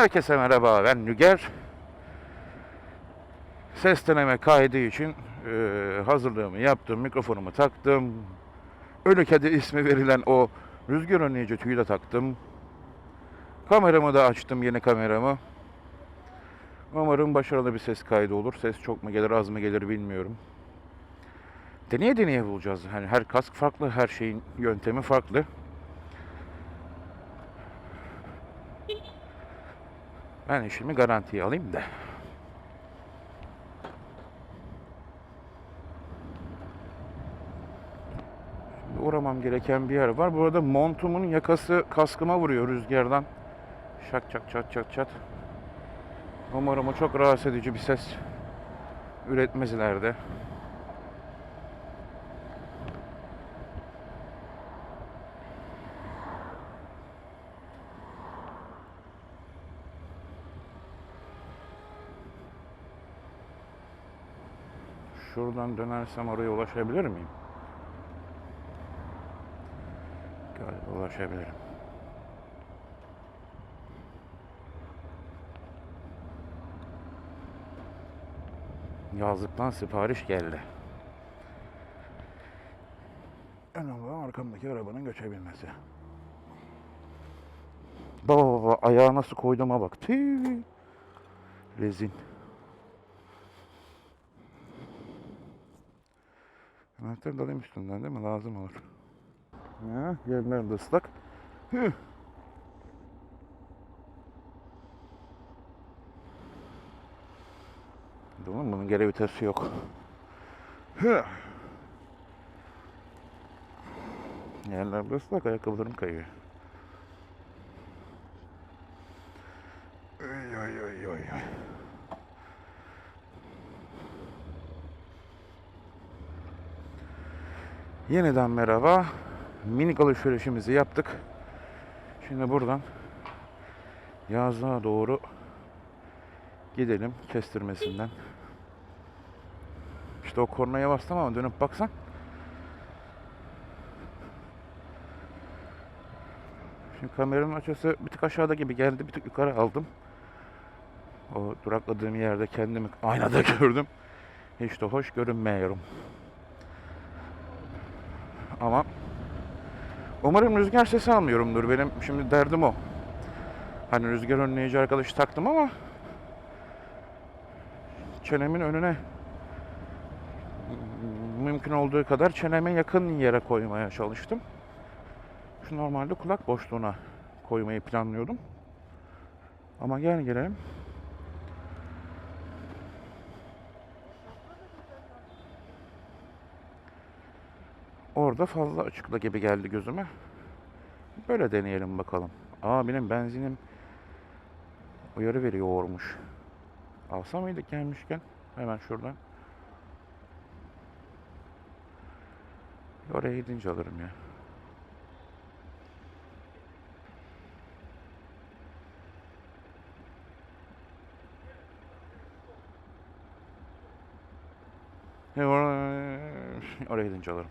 Herkese merhaba ben Nüger. Ses deneme kaydı için e, hazırlığımı yaptım, mikrofonumu taktım. Ölü kedi ismi verilen o rüzgar önleyici tüyü de taktım. Kameramı da açtım, yeni kameramı. Umarım başarılı bir ses kaydı olur. Ses çok mu gelir, az mı gelir bilmiyorum. Deneye deneye bulacağız. Yani her kask farklı, her şeyin yöntemi farklı. Ben işimi garantiye alayım da. Şimdi uğramam gereken bir yer var. Bu arada montumun yakası kaskıma vuruyor rüzgardan. Şak çak çat çat çat. Umarım o çok rahatsız edici bir ses üretmez ileride. Şuradan dönersem oraya ulaşabilir miyim? Galiba ulaşabilirim. Yazlıktan sipariş geldi. Önemli olan arkamdaki arabanın göçebilmesi. Baba baba ayağı nasıl koyduğuma bak. Tüy. Rezil. Anahtar da alayım değil mi? Lazım olur. Ya, yerler de ıslak. Hüh. Bunun geri vitesi yok. Hüh. Yerler de ıslak, ayakkabılarım kayıyor. Oy oy oy oy Yeniden merhaba. Minik alışverişimizi yaptık. Şimdi buradan yazlığa doğru gidelim kestirmesinden. İşte o kornaya bastım ama dönüp baksan. Şimdi kameranın açısı bir tık aşağıda gibi geldi. Bir tık yukarı aldım. O durakladığım yerde kendimi aynada gördüm. Hiç de hoş görünmüyorum. Ama umarım rüzgar sesi almıyorumdur. Benim şimdi derdim o. Hani rüzgar önleyici arkadaşı taktım ama çenemin önüne mümkün olduğu kadar çeneme yakın yere koymaya çalıştım. Şu normalde kulak boşluğuna koymayı planlıyordum. Ama gel gelelim. Orada fazla açıkla gibi geldi gözüme. Böyle deneyelim bakalım. Aa benim benzinim uyarı veriyormuş. Alsa mıydık gelmişken? Hemen şuradan. Oraya gidince alırım ya. Oraya gidince alırım.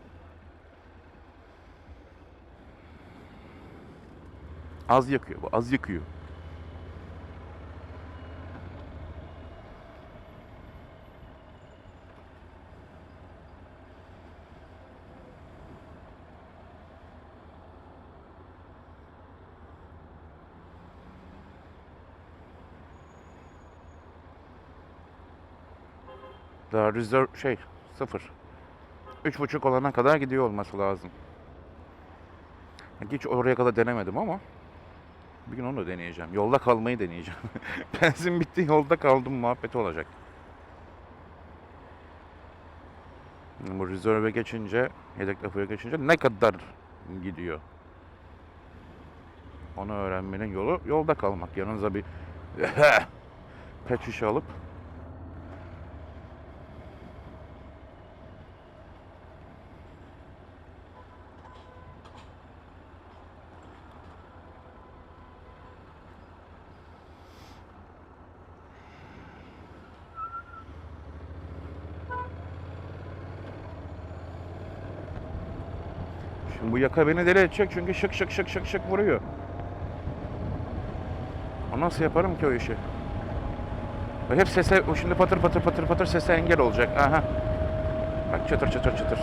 Az yakıyor bu, az yakıyor. Daha rezerv şey sıfır. Üç buçuk olana kadar gidiyor olması lazım. Hiç oraya kadar denemedim ama bir gün onu da deneyeceğim. Yolda kalmayı deneyeceğim. Benzin bitti yolda kaldım muhabbeti olacak. Bu rezerve geçince, yedek depoya geçince ne kadar gidiyor? Onu öğrenmenin yolu yolda kalmak. Yanınıza bir pet şişe alıp Yaka beni deli edecek çünkü şık şık şık şık şık vuruyor. Nasıl yaparım ki o işi? Hep sese, şimdi patır patır patır patır sese engel olacak. Aha. Bak çıtır çıtır çıtır.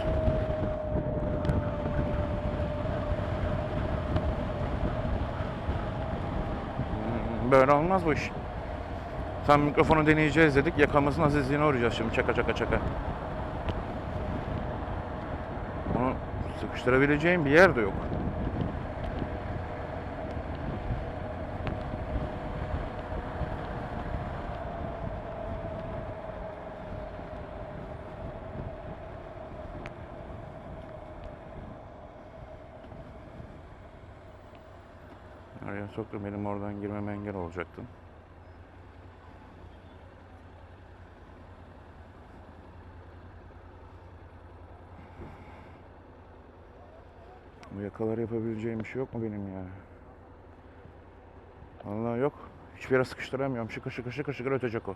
Hmm, Böyle olmaz bu iş. Tam mikrofonu deneyeceğiz dedik. Yakamızın azizliğine uğrayacağız şimdi. Çaka çaka çaka. Onu sıkıştırabileceğim bir yer de yok. Araya soktum benim oradan girmeme engel olacaktın. Bu yakalar yapabileceğim bir şey yok mu benim ya? Vallahi yok. Hiçbir yere sıkıştıramıyorum. Şıkır şıkır şıkır şıkır ötecek o.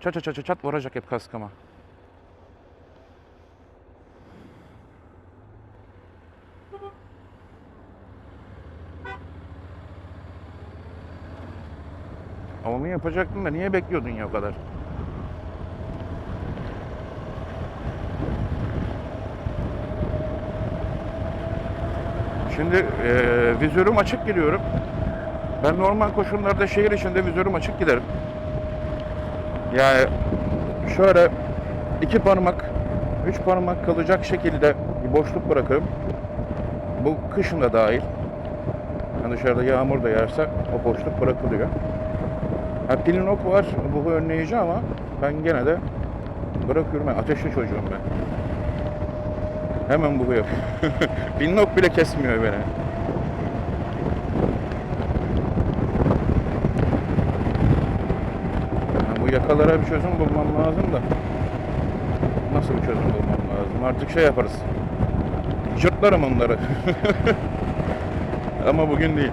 Çat çat çat çat vuracak hep kaskıma. Avımı yapacaktın da niye bekliyordun ya o kadar? Şimdi eee vizörüm açık giriyorum. Ben normal koşullarda şehir içinde vizörüm açık giderim. Yani şöyle iki parmak, üç parmak kalacak şekilde bir boşluk bırakırım. Bu kışın da dahil. Yani dışarıda yağmur da yağarsa o boşluk bırakılıyor. Ha pilinok var, bu önleyici ama ben gene de bırakıyorum. Ben ateşli çocuğum ben. Hemen bu yapıyor. pilinok bile kesmiyor beni. Yani bu yakalara bir çözüm bulmam lazım da. Nasıl bir çözüm bulmam lazım? Artık şey yaparız. Cırtlarım onları. Ama bugün değil.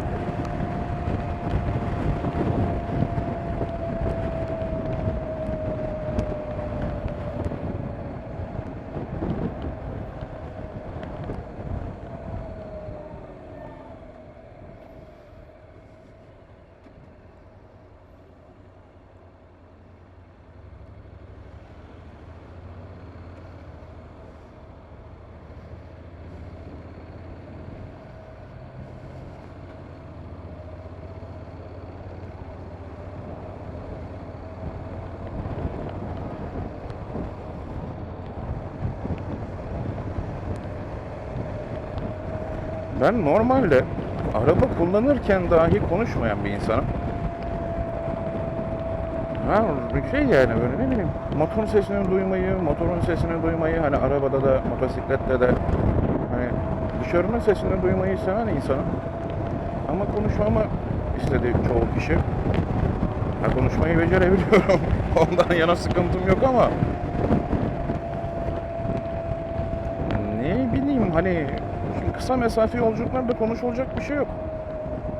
Ben normalde araba kullanırken dahi konuşmayan bir insanım. Ha bir şey yani böyle ne bileyim motorun sesini duymayı, motorun sesini duymayı hani arabada da motosiklette de hani dışarının sesini duymayı seven insanım. Ama konuşmamı istedi çoğu kişi. Ha, konuşmayı becerebiliyorum. Ondan yana sıkıntım yok ama ne bileyim hani kısa mesafe yolculuklarda konuşulacak bir şey yok.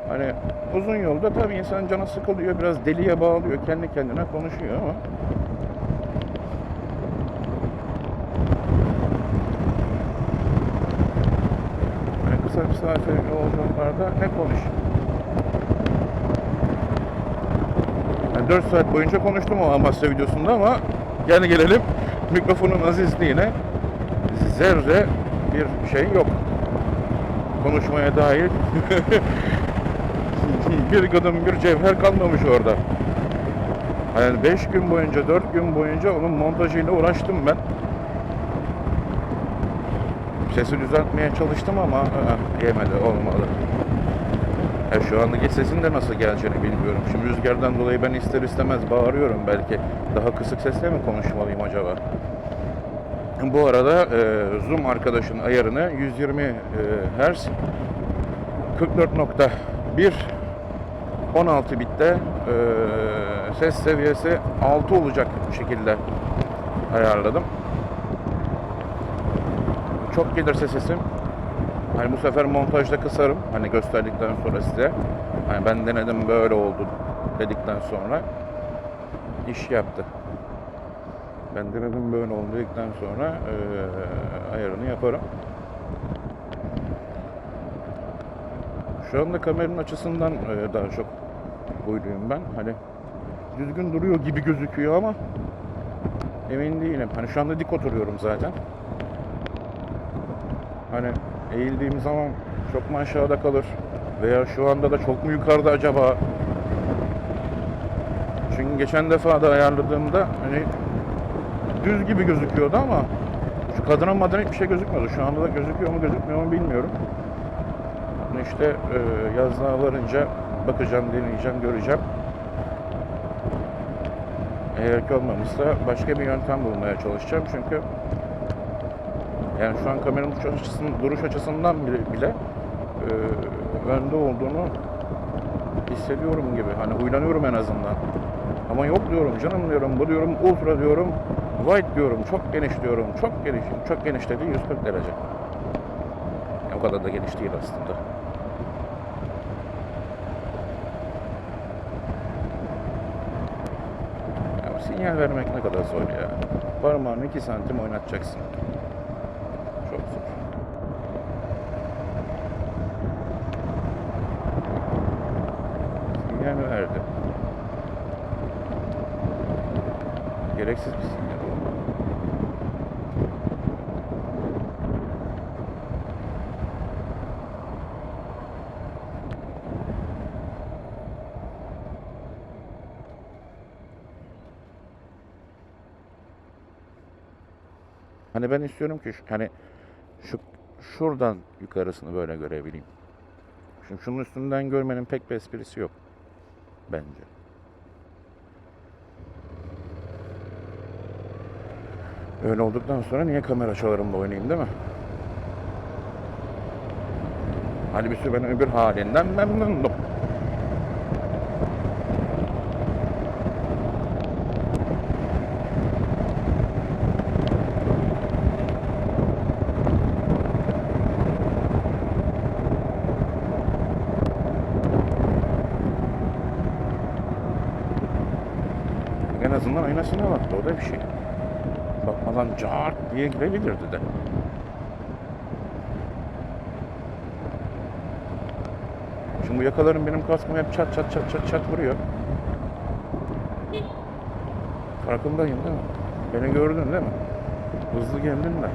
Hani uzun yolda tabii insan canı sıkılıyor, biraz deliye bağlıyor, kendi kendine konuşuyor ama hani kısa mesafe yolculuklarda ne konuş? Yani 4 saat boyunca konuştum o Amasya videosunda ama gel gelelim mikrofonun azizliğine zerre bir şey yok. Konuşmaya dair bir gıdım bir cevher kalmamış orada. Yani 5 gün boyunca, 4 gün boyunca onun montajıyla uğraştım ben. Sesi düzeltmeye çalıştım ama yemedi, olmadı. Ya şu andaki sesin de nasıl geleceğini bilmiyorum. Şimdi rüzgardan dolayı ben ister istemez bağırıyorum belki. Daha kısık sesle mi konuşmalıyım acaba? Bu arada e, Zoom arkadaşın ayarını 120 e, Hz 44.1 16 bitte e, ses seviyesi 6 olacak şekilde ayarladım. Çok gelirse sesim hani bu sefer montajda kısarım. Hani gösterdikten sonra size. Hani ben denedim böyle oldu dedikten sonra iş yaptı. Ben denedim böyle oldu dedikten sonra eee, ayarını yaparım. Şu anda kameranın açısından eee, daha çok huyluyum ben. Hani düzgün duruyor gibi gözüküyor ama emin değilim. Hani şu anda dik oturuyorum zaten. Hani eğildiğim zaman çok mu aşağıda kalır? Veya şu anda da çok mu yukarıda acaba? Çünkü geçen defa da ayarladığımda hani düz gibi gözüküyordu ama şu kadına madına hiçbir şey gözükmüyordu. Şu anda da gözüküyor mu gözükmüyor mu bilmiyorum. Bunu işte e, yazlığa varınca bakacağım, deneyeceğim, göreceğim. Eğer ki olmamışsa başka bir yöntem bulmaya çalışacağım çünkü yani şu an kameranın duruş açısından, duruş açısından bile, bile e, önde olduğunu hissediyorum gibi. Hani huylanıyorum en azından. Ama yok diyorum canım diyorum, bu diyorum ultra diyorum, wide diyorum, çok geniş diyorum, çok geniş, çok geniş dediği 140 derece. Ya o kadar da geniş değil aslında. Ya sinyal vermek ne kadar zor ya. Parmağını 2 santim oynatacaksın. Çok zor. Sinyal verdi. Gereksiz bir sinyal oldu. Hani ben istiyorum ki hani şu şuradan yukarısını böyle görebileyim. Şimdi şunun üstünden görmenin pek bir esprisi yok bence. Öyle olduktan sonra niye kamera açılarımla oynayayım değil mi? Halbuki ben öbür halinden memnundum. En azından aynasına baktı. O da bir şey. Bakmadan cart diye girebilirdi de. Şimdi bu yakalarım benim kaskıma hep çat çat çat çat çat vuruyor. Farkındayım değil mi? Beni gördün değil mi? Hızlı geldin de.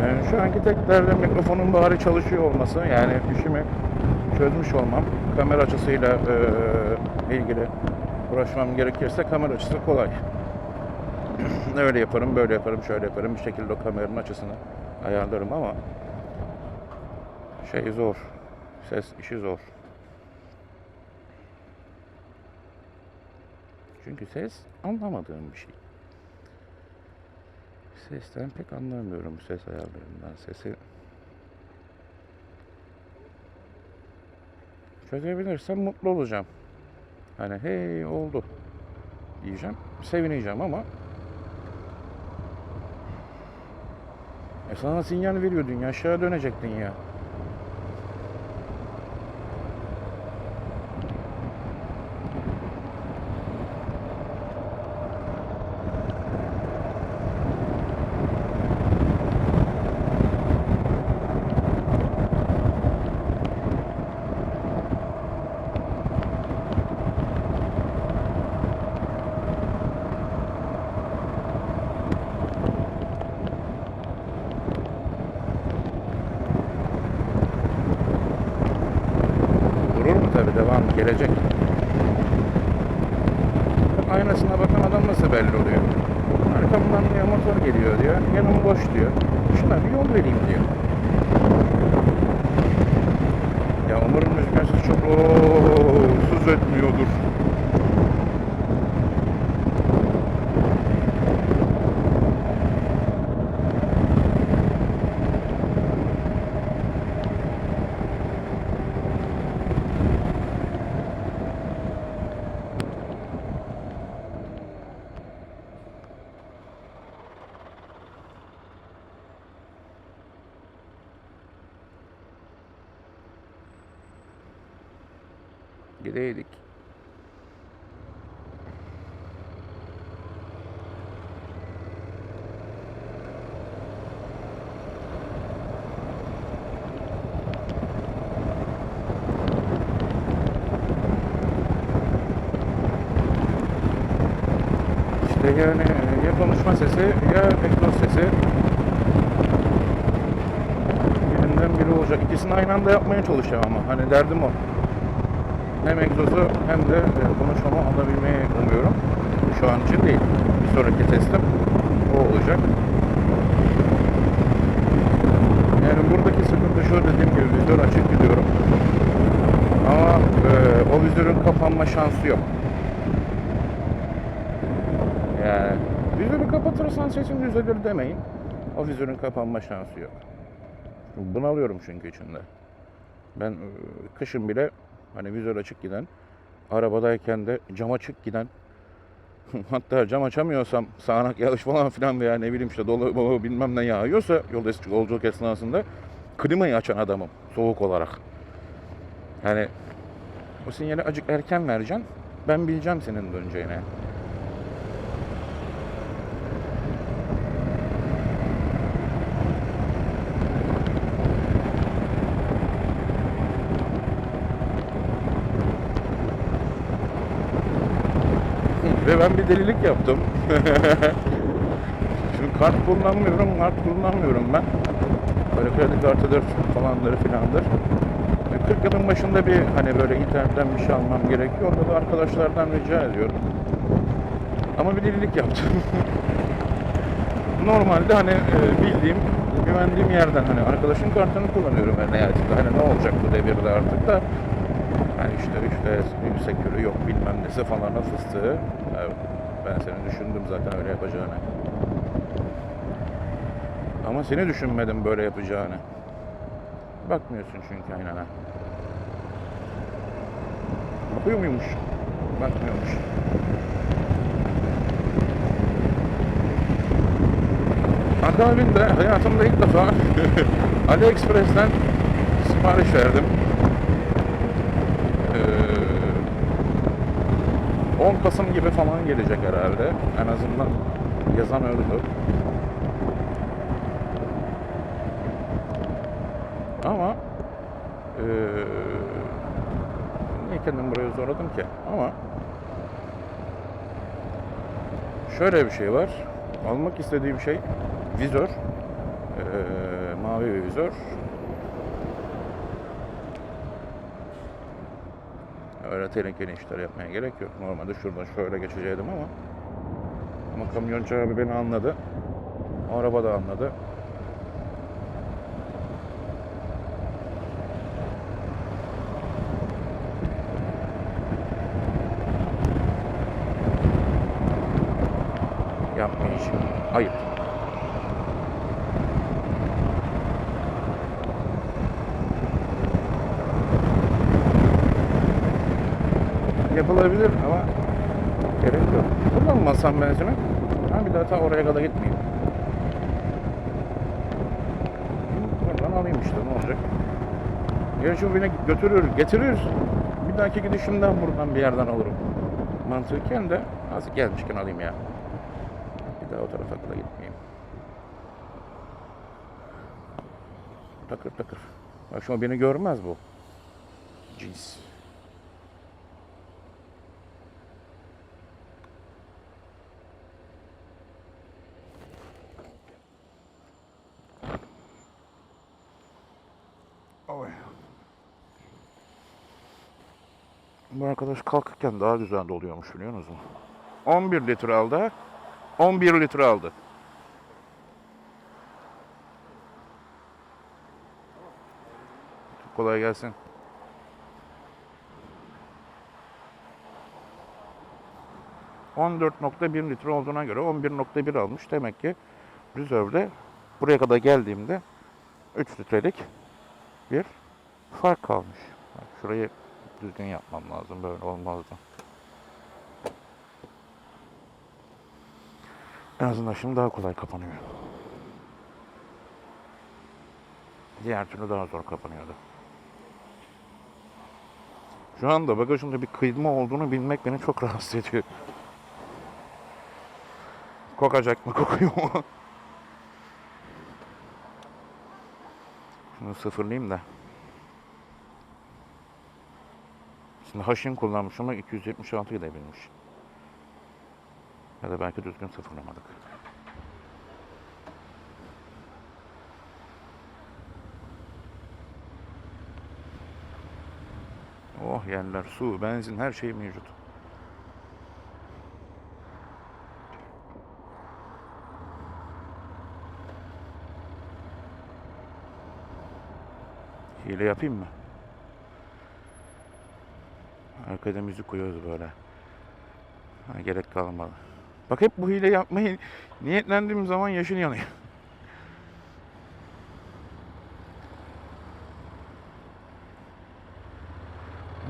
Yani şu anki tek mikrofonun bari çalışıyor olması. Yani işimi çözmüş olmam. Kamera açısıyla eee, ilgili uğraşmam gerekirse kamera açısı kolay. Öyle yaparım, böyle yaparım, şöyle yaparım. Bir şekilde o kameranın açısını ayarlarım ama şey zor. Ses işi zor. Çünkü ses anlamadığım bir şey. Sesten pek anlamıyorum ses ayarlarından. Sesi çözebilirsem mutlu olacağım. Hani hey oldu diyeceğim. Sevineceğim ama e sana sinyal veriyordun ya aşağı dönecektin ya. Gelecek. Aynasına bakan adam nasıl belli oluyor? Arkamdan diyor motor geliyor diyor. Yanım boş diyor. Şuna bir yol vereyim diyor. Ya umarım rüzgar sesi çok sus etmiyordur. Yani ya konuşma sesi ya egzoz sesi. Birinden biri olacak. İkisini aynı anda yapmaya çalışacağım ama hani derdim o. Hem egzozu hem de e, konuşmamı alabilmeyi umuyorum. Şu an için değil. Bir sonraki testim o olacak. Yani buradaki sıkıntı şu dediğim gibi vizör açık gidiyorum. Ama e, o vizörün kapanma şansı yok. Yani vizörü kapatırsan sesin düzelir demeyin. O vizörün kapanma şansı yok. Bunalıyorum çünkü içinde. Ben e, kışın bile hani vizör açık giden, arabadayken de cam açık giden, hatta cam açamıyorsam sağanak yağış falan filan veya ne bileyim işte dolu dolu bilmem ne yağıyorsa yolda yolculuk esnasında klimayı açan adamım soğuk olarak. Yani o sinyali acık erken vereceksin. Ben bileceğim senin döneceğini. Ben bir delilik yaptım. Şimdi kart kullanmıyorum, kart kullanmıyorum ben. Böyle kredi kartıdır falanları filandır. E, 40 yılın başında bir hani böyle internetten bir şey almam gerekiyor. Onda da arkadaşlardan rica ediyorum. Ama bir delilik yaptım. Normalde hani e, bildiğim, güvendiğim yerden hani arkadaşın kartını kullanıyorum ben nihayetinde. Hani ne olacak bu devirde artık da. Hani işte işte yüksek yürü yok bilmem nesi falan fıstığı. Ben seni düşündüm zaten öyle yapacağını. Ama seni düşünmedim böyle yapacağını. Bakmıyorsun çünkü aynana. Bakıyor muymuş? Bakmıyormuş. Akabinde hayatımda ilk defa AliExpress'ten sipariş verdim. 10 Kasım gibi falan gelecek herhalde. En azından yazan öldü. Ama eee niye kendimi buraya zorladım ki? Ama şöyle bir şey var. Almak istediğim şey vizör. Eee, mavi bir vizör. Öyle tehlikeli işler yapmaya gerek yok. Normalde şuradan şöyle geçecektim ama ama kamyoncu abi beni anladı. Araba da anladı. Yapmayacağım. Ayıp. Yapılabilir ama gerek yok. Kullanmazsam benzini ben bir daha ta oraya kadar gitmeyeyim. Buradan alayım işte ne olacak. Gerçi beni götürür, getirir. Bir dahaki gidişimden buradan bir yerden alırım. Mantıken de az gelmişken alayım ya. Bir daha o tarafa kadar gitmeyeyim. Takır takır. Bak şu beni görmez bu. Cins. Arkadaş kalkırken daha güzel doluyormuş biliyor musunuz? 11 litre aldı. ha. 11 litre aldı. Kolay gelsin. ...14.1 litre olduğuna göre 11.1 almış. Demek ki rezervde buraya kadar geldiğimde 3 litrelik bir fark kalmış. Şurayı düzgün yapmam lazım. Böyle olmazdı. En azından şimdi daha kolay kapanıyor. Diğer türlü daha zor kapanıyordu. Şu anda bagajımda bir kıyma olduğunu bilmek beni çok rahatsız ediyor. Kokacak mı kokuyor mu? Şunu sıfırlayayım da. Şimdi haşin kullanmış ama 276 gidebilmiş. Ya da belki düzgün sıfırlamadık. Oh yerler, su, benzin her şey mevcut. Hile yapayım mı? Arkada müzik koyuyoruz böyle. Ha, gerek kalmadı. Bak hep bu hile yapmayı niyetlendiğim zaman yaşın yanıyor.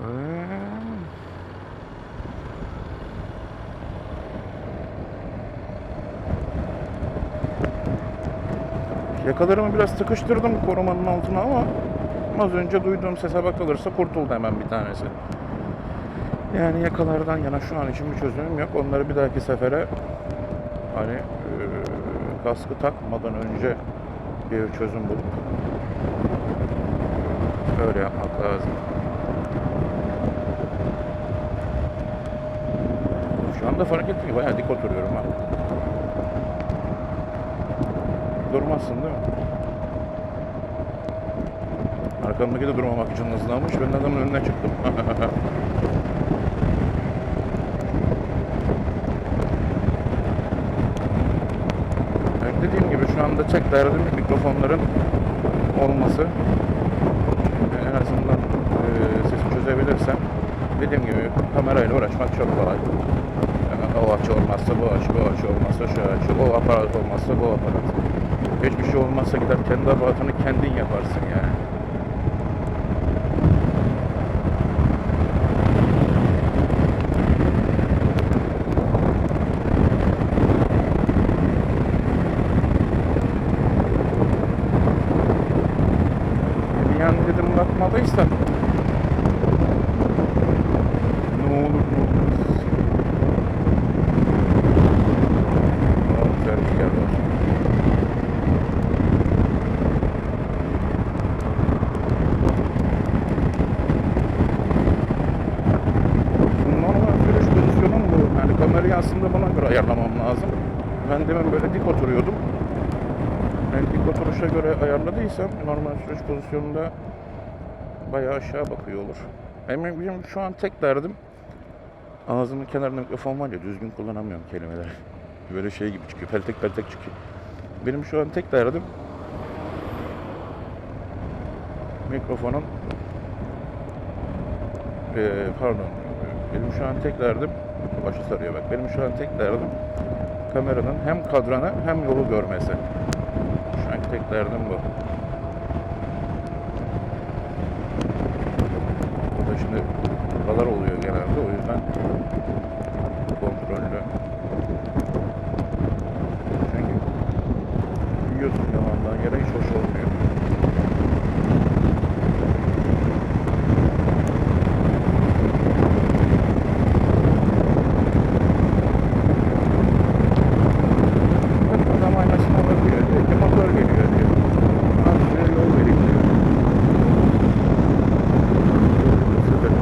Ee. Yakalarımı biraz sıkıştırdım korumanın altına ama az önce duyduğum sese bakılırsa kurtuldu hemen bir tanesi. Yani yakalardan yana şu an için bir çözümüm yok. Onları bir dahaki sefere hani eee, kaskı takmadan önce bir çözüm bulup öyle yapmak lazım. Şu anda fark ettim ki bayağı dik oturuyorum ha. Durmazsın değil mi? Arkamdaki de durmamak için hızlanmış. Ben adamın önüne çıktım. Yani anda tek derdim mikrofonların olması. Yani en azından e, sesi çözebilirsem dediğim gibi kamerayla uğraşmak çok kolay. Yani o açı olmazsa bu açı, bu açı olmazsa şu açı, o aparat olmazsa bu aparat. Hiçbir şey olmazsa gider kendi aparatını kendin yaparsın yani. Bir yan bakmadıysa ne olur ne olmaz. Pozisyonum bu. Yani kamerayı aslında buna göre ayarlamam lazım. Ben demin böyle dik oturuyordum. Ben dik oturuşa göre ayarladıysam normal sürüş pozisyonunda bayağı aşağı bakıyor olur. Benim, benim şu an tek derdim ağzımın kenarında mikrofon var ya düzgün kullanamıyorum kelimeleri. Böyle şey gibi çıkıyor, peltek peltek çıkıyor. Benim şu an tek derdim mikrofonun eee, pardon benim şu an tek derdim başı sarıyor bak benim şu an tek derdim kameranın hem kadranı hem yolu görmesi. Şu anki tek derdim bu. Burada şimdi buralar oluyor genelde o yüzden kontrollü. Çünkü yiyorsun yalandan yere hiç hoş olmuyor. Bak adam aynasına bakıyor diyor ki motor geliyor diyor. Az şuraya yol vereyim diyor. Sıfır.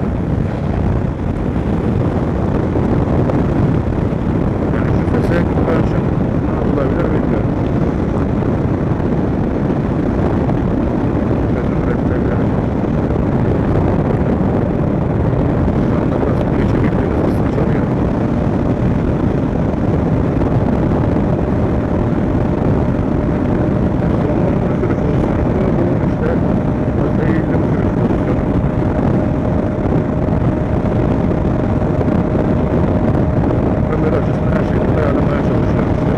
Yani şu sese karşı ne yapılabilir bilmiyorum. Çözüm üretilebilir. Şu anda biraz geçebildiğimiz hızlı çalıyor. Sonların sürüş pozisyonu bu işte eğilim sürüş pozisyonu. Kamera açısını her şekilde ayarlamaya çalışıyorum işte.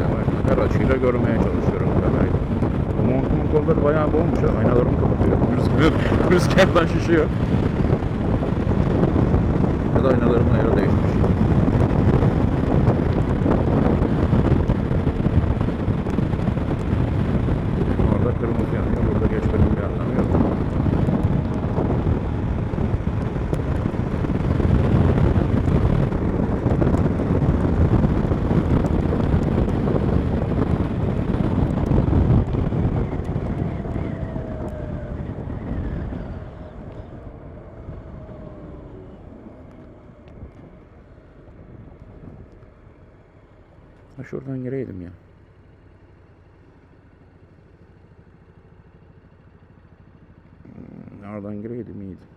Yani her açıyla görmeye çalışıyorum kamerayı. Bu montumun kolları bayağı boğulmuş ha. Rüzgardan şişiyor. Arada aynalarımın ayarı değişmiş. Orada kırmızı yanıyor. Burada geçmenin bir anlamı yok. Ha şuradan gireydim ya. Hmm, Oradan gireydim iyiydi.